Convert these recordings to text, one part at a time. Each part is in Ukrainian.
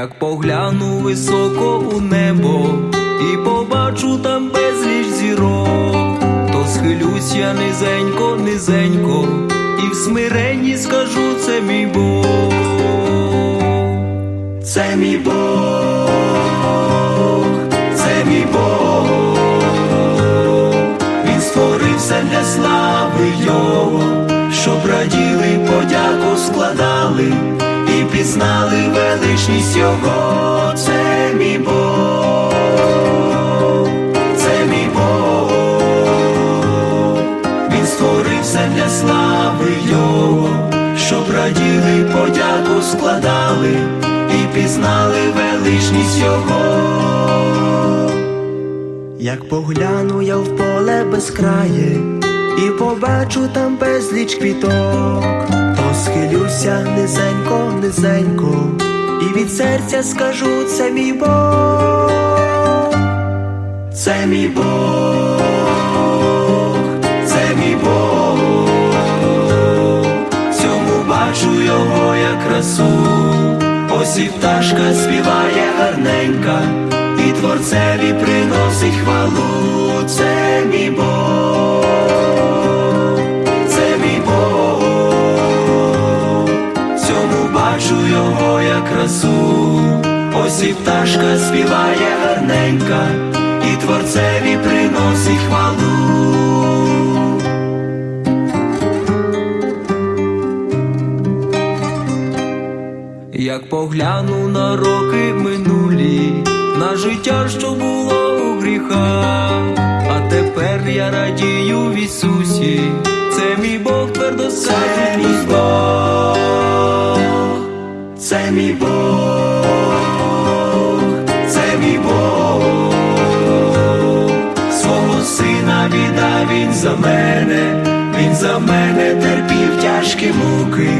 Як погляну високо у небо і побачу там безліч зірок, то схилюсь я низенько, низенько, і в смиренні скажу це мій Бог, це мій Бог, це мій Бог, він створив все для слави Його, щоб раділи, подяку складали і пізнали величність Його, це мій Бог, це мій Бог, він створив все для слави Його, щоб раділи, подяку складали і пізнали величність Його. Як погляну я в поле безкрає і побачу там безліч квіток, то схилюся низенько, низенько, і від серця скажу це мій Бог, це мій Бог, це мій Бог, в цьому бачу його як красу, ось і пташка співає гарненька, і творцеві приносить хвалу, це мій Бог, красу, ось і пташка співає гарненька, і творцеві приносить хвалу. Як погляну на роки минулі, на життя, що було у гріхах, а тепер я радію в Ісусі, це мій Бог твердо це Бог, це мій Бог, це мій Бог, свого сина віддав він за мене, він за мене терпів тяжкі муки,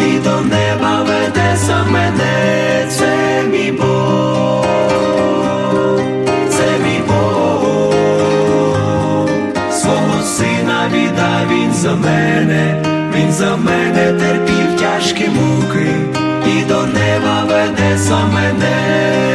і до неба веде за мене, це мій Бог, це мій Бог, свого сина віддав він за мене, він за мене терпів тяжкі і до неба веде сам мене.